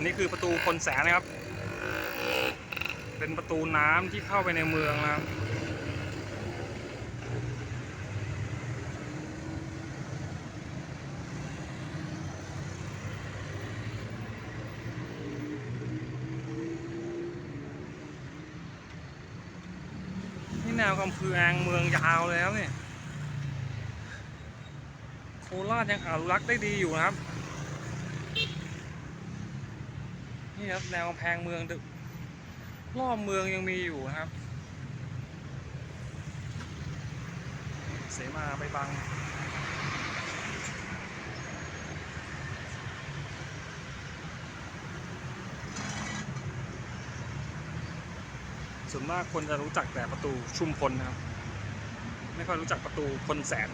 อันนี้คือประตูพลแสนนะครับ เป็นประตูน้ำที่เข้าไปในเมืองนะครับนี่แนวกำพือแองเมืองยาวเลยครับเนี่ยโคราชยังอนุรักษ์ได้ดีอยู่นะครับ นี่ครับแนวกำแพงเมืองดึกรอบเมืองยังมีอยู่นะครับ เสมาไปบังส่วนมากคนจะรู้จักแต่ประตูชุมพลนะครับ ไม่ค่อยรู้จักประตูพลแสน